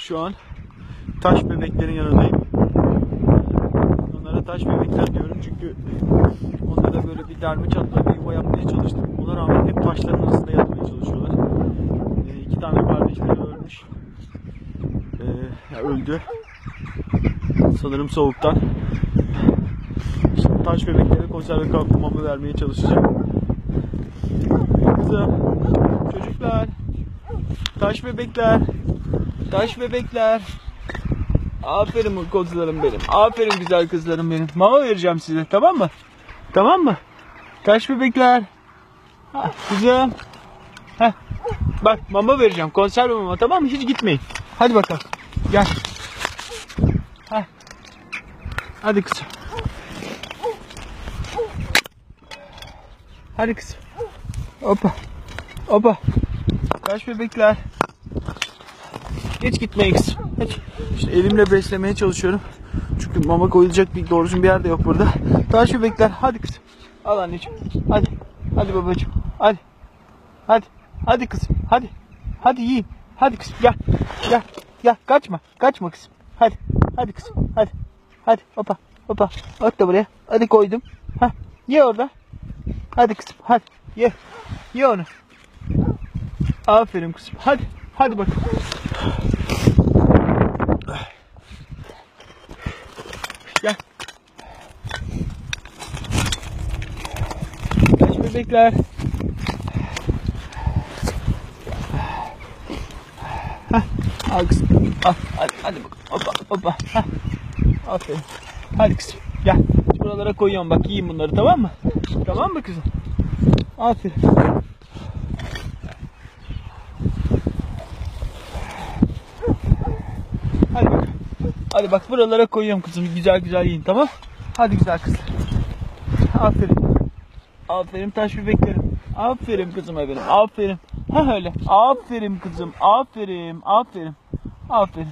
Şu an taş bebeklerin yanındayım. Onlara taş bebekler diyorum çünkü onlara böyle bir derme çatma bir yuva yapmaya çalıştım. Ona rağmen hep taşların arasında yatmaya çalışıyorlar. Ee, iki tane kardeşleri ölmüş. Ya öldü. Sanırım soğuktan. Şimdi taş bebeklere konserve kampı mama vermeye çalışacağım. Kızım, çocuklar, taş bebekler, taş bebekler. Aferin kızlarım benim. Aferin güzel kızlarım benim. Mama vereceğim size tamam mı? Tamam mı? Taş bebekler. Ha, kızım. Heh. Bak mama vereceğim. Konserve mama tamam mı? Hiç gitmeyin. Hadi bakalım. Gel. Heh. Hadi kızım. Hadi kızım. Hoppa. Hoppa. Taş bebekler. Gitmeyin kızım. Hiç. İşte elimle beslemeye çalışıyorum. Çünkü mama koyulacak bir doğru düzgün bir yer de yok burada. Taş bebekler. Hadi kızım. Al anneciğim. Hadi. Hadi babacığım. Hadi. Hadi. Hadi kızım. Hadi. Hadi yiyin. Hadi kızım. Gel. Gel. Gel. Kaçma. Kaçma kızım. Hadi. Hadi kızım. Hadi. Hadi. Hoppa. Hoppa. At da buraya. Hadi koydum. Hah. Ye orada. Hadi kızım. Hadi. Ye. Ye onu. Aferin kızım. Hadi. Hadi bak. Gel. Kaç bebekler. Hah. Al kızım. Al. Hadi, hadi bakalım. Hoppa hoppa. Hah. Aferin. Hadi kızım. Gel. Buralara koyuyorum bak yiyin bunları tamam mı? Tamam mı kızım? Aferin. Hadi bak. Hadi bak buralara koyuyorum kızım. Güzel güzel yiyin tamam? Hadi güzel kızlar. Aferin. Aferin taş bebeklerim. Aferin kızıma benim. Aferin. Ha öyle. Aferin kızım. Aferin. Aferin. Aferin.